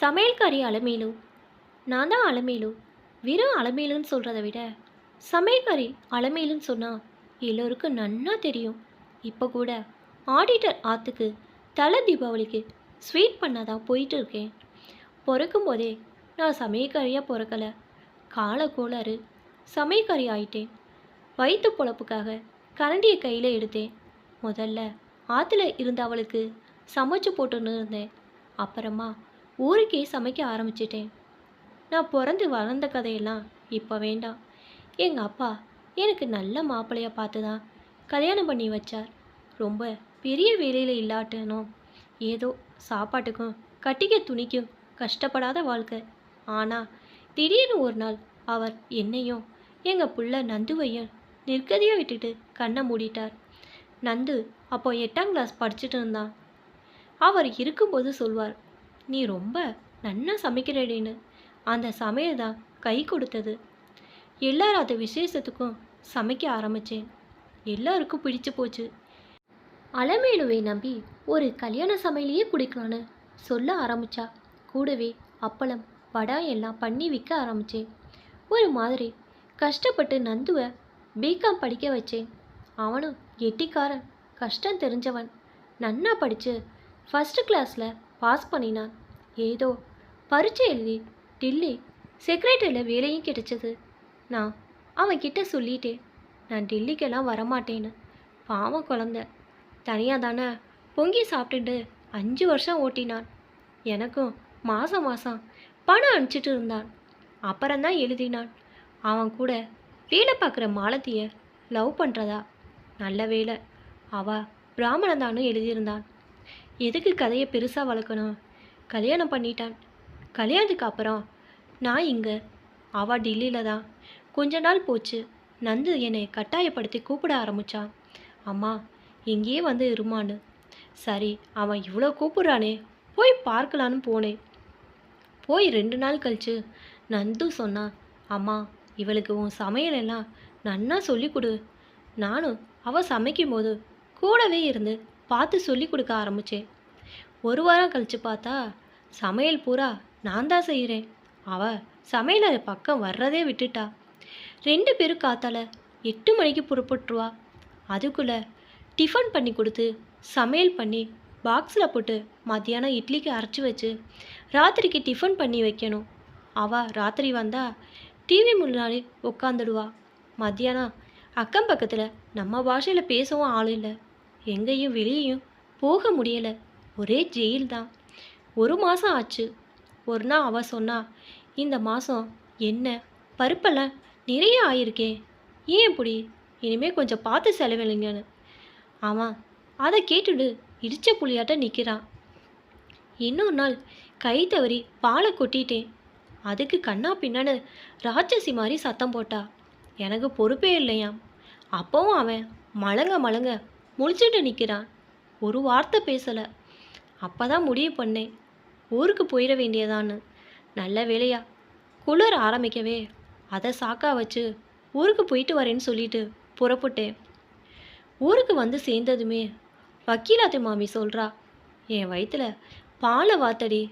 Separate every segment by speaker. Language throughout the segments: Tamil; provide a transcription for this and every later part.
Speaker 1: சமையல்காரி அலமேலு. நான் தான் அலமேலு. வெறும் அலமேலுன்னு சொல்கிறத விட சமையல்காரி அலமேலுன்னு சொன்னால் எல்லோருக்கும் நன்னா தெரியும். இப்போ கூட ஆடிட்டர் ஆற்றுக்கு தலை தீபாவளிக்கு ஸ்வீட் பண்ணாதான் போயிட்டு இருக்கேன். பிறக்கும் போதே நான் சமையல்காரியாக பிறக்கலை. கால கோளாறு சமையல்காரி ஆயிட்டேன். வயிற்று பொழப்புக்காக கரண்டியை கையில் எடுத்தேன். முதல்ல ஆற்றுல இருந்த அவளுக்கு சமைச்சு போட்டுன்னு இருந்தேன். அப்புறமா ஊருக்கே சமைக்க ஆரம்பிச்சிட்டேன். நான் பிறந்து வளர்ந்த கதையெல்லாம் இப்போ வேண்டாம். எங்கள் அப்பா எனக்கு நல்ல மாப்பிள்ளைய பார்த்து தான் கல்யாணம் பண்ணி வச்சார். ரொம்ப பெரிய வேலையில் இல்லாட்டனும் ஏதோ சாப்பாட்டுக்கும் கட்டிக்க துணிக்கும் கஷ்டப்படாத வாழ்க்கை. ஆனால் திடீர்னு ஒரு நாள் அவர் என்னையும் எங்கள் புள்ள நந்துவையும் நிற்கதியாக விட்டுட்டு கண்ணை மூடிட்டார். நந்து அப்போ எட்டாம் கிளாஸ் படிச்சுட்டு இருந்தான். அவர் இருக்கும்போது சொல்வார் நீ ரொம்ப நன்னா சமைக்கிறடின்னு. அந்த சமையல் தான் கை கொடுத்தது. எல்லாராத விசேஷத்துக்கும் சமைக்க ஆரம்பித்தேன் எல்லாருக்கும் பிடிச்சு போச்சு. அலமேலுவை நம்பி ஒரு கல்யாண சமையலையே குடிக்கலான்னு சொல்ல ஆரம்பித்தா கூடவே அப்பளம் வடா எல்லாம் பண்ணி விற்க ஆரம்பித்தேன் ஒரு மாதிரி கஷ்டப்பட்டு நந்துவை பிகாம் படிக்க வச்சேன். அவனும் எட்டிக்காரன் கஷ்டம் தெரிஞ்சவன். நன்னா படித்து ஃபஸ்ட்டு கிளாஸில் பாஸ் பண்ணினான். ஏதோ பரீட்சை எழுதி டில்லி செக்ரட்டரியில் வேலையும் கிடைச்சது. நான் அவன் கிட்ட சொல்லிட்டேன். நான் டெல்லிக்கெல்லாம் வரமாட்டேன்னு. பாவம் குழந்த. தனியாக தானே பொங்கி சாப்பிட்டுட்டு அஞ்சு வருஷம் ஓட்டினான். எனக்கும் மாதம் மாதம் பணம் அனுப்பிச்சிட்டு இருந்தான். அப்புறம்தான் எழுதினான். அவன் கூட வேலை பார்க்குற மாலத்திய லவ் பண்ணுறதா நல்ல வேலை அவ பிராமணன் தானும் எழுதியிருந்தான். எதுக்கு கதையை பெருசாக வளர்க்கணும்? கல்யாணம் பண்ணிட்டான். கல்யாணத்துக்கு அப்புறம் நான் இங்கே. அவள் டெல்லியில் தான். கொஞ்ச நாள் போச்சு. நந்து என்னை கட்டாயப்படுத்தி கூப்பிட ஆரம்பிச்சான் அம்மா இங்கேயே வந்து இருமான்னு. சரி அவன் இவ்வளோ கூப்பிட்றானே. போய் பார்க்கலான்னு போனேன். போய் ரெண்டு நாள் கழிச்சு நந்து சொன்னான் அம்மா இவளுக்கு உன் சமையல் எல்லாம் நன்னா சொல்லி கொடு. நானும் அவள் சமைக்கும்போது கூடவே இருந்து பார்த்து சொல்லி கொடுக்க ஆரம்பித்தேன் ஒரு வாரம் கழித்து பார்த்தா சமையல் பூரா நான் தான் செய்கிறேன் அவ சமையலறை பக்கம் வர்றதே விட்டுட்டா. ரெண்டு பேரும் காத்தால எட்டு மணிக்கு புறப்பட்டுருவா. அதுக்குள்ளே டிஃபன் பண்ணி கொடுத்து சமையல் பண்ணி பாக்ஸில் போட்டு மத்தியானம் இட்லிக்கு அரைச்சி வச்சு ராத்திரிக்கு டிஃபன் பண்ணி வைக்கணும். அவ ராத்திரி வந்தா டிவி முன்னாடி உட்காந்துடுவா மத்தியானம் அக்கம் பக்கத்தில் நம்ம பாஷையில் பேசவும் ஆள் இல்லை. எங்கேயும் வெளியேயும் போக முடியலை. ஒரே ஜெயில் தான் ஒரு மாதம் ஆச்சு. ஒரு நாள் அவள் சொன்னா இந்த மாதம் என்ன? பருப்பெல்லாம் நிறைய ஆயிருக்கே. ஏன் இப்படி? இனிமே கொஞ்சம் பார்த்து செலவில்லைங்கன்னு அவன் அதை கேட்டுட்டு இடித்த புளியாட்ட நிற்கிறான் இன்னொரு நாள் கை தவறி பாலை கொட்டிட்டேன். அதுக்கு கண்ணா பின்னான்னு ராட்சசி மாதிரி சத்தம் போட்டா. எனக்கு பொறுப்பே இல்லையாம். அப்பவும் அவன் மலங்க மலங்க முழிச்சிட்டு நிற்கிறான் ஒரு வார்த்தை பேசலை. அப்போ தான் முடிவு பண்ணேன். ஊருக்கு போயிட வேண்டியதான்னு. நல்ல வேலையா குளிர் ஆரம்பிக்கவே. அதை சாக்கா வச்சு ஊருக்கு போயிட்டு வரேன்னு சொல்லிட்டு புறப்பட்டேன். ஊருக்கு வந்து சேர்ந்ததுமே வக்கீலாத்து மாமி சொல்கிறா என் வயிற்றுல பாலை வாத்தடி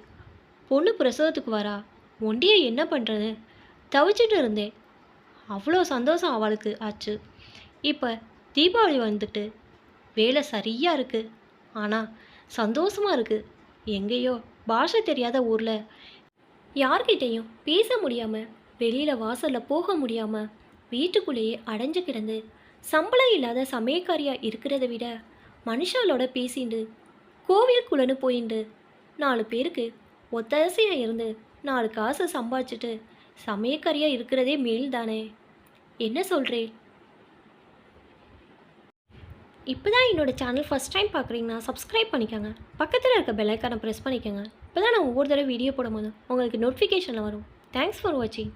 Speaker 1: பொண்ணு பிரசவத்துக்கு வரா. ஒண்டியை என்ன பண்ணுறது தவிச்சிட்டு இருந்தேன். அவ்வளோ சந்தோஷம் அவளுக்கு ஆச்சு. இப்போ தீபாவளி வந்துட்டு வேலை சரியாக இருக்குது ஆனால் சந்தோஷமாக இருக்குது எங்கேயோ பாஷை தெரியாத ஊரில். யார்கிட்டேயும் பேச முடியாமல் வெளியில் வாசலில் போக முடியாமல் வீட்டுக்குள்ளேயே அடைஞ்சு கிடந்து சம்பளம் இல்லாத சமயக்காரியாக இருக்கிறத விட மனுஷாலோட பேசிண்டு கோவில் குளன்னு போயிண்டு நாலு பேருக்கு ஒத்தாசையாக இருந்து நாலு காசு சம்பாதிச்சுட்டு சமயக்காரியாக இருக்கிறதே மேல் தானே என்ன சொல்கிறேன் இப்போ தான் என்னோட சேனல் ஃபஸ்ட் டைம் பார்க்குறீங்கன்னா சப்ஸ்கிரைப் பண்ணிக்கோங்க. பக்கத்தில் இருக்க பெல் ஐக்கானை ப்ரெஸ் பண்ணிக்கோங்க. இப்போ தான் நான் ஒவ்வொரு தடவை வீடியோ போடும்போது உங்களுக்கு நோட்டிஃபிகேஷனில் வரும். தேங்க்ஸ் ஃபார் வாட்சிங்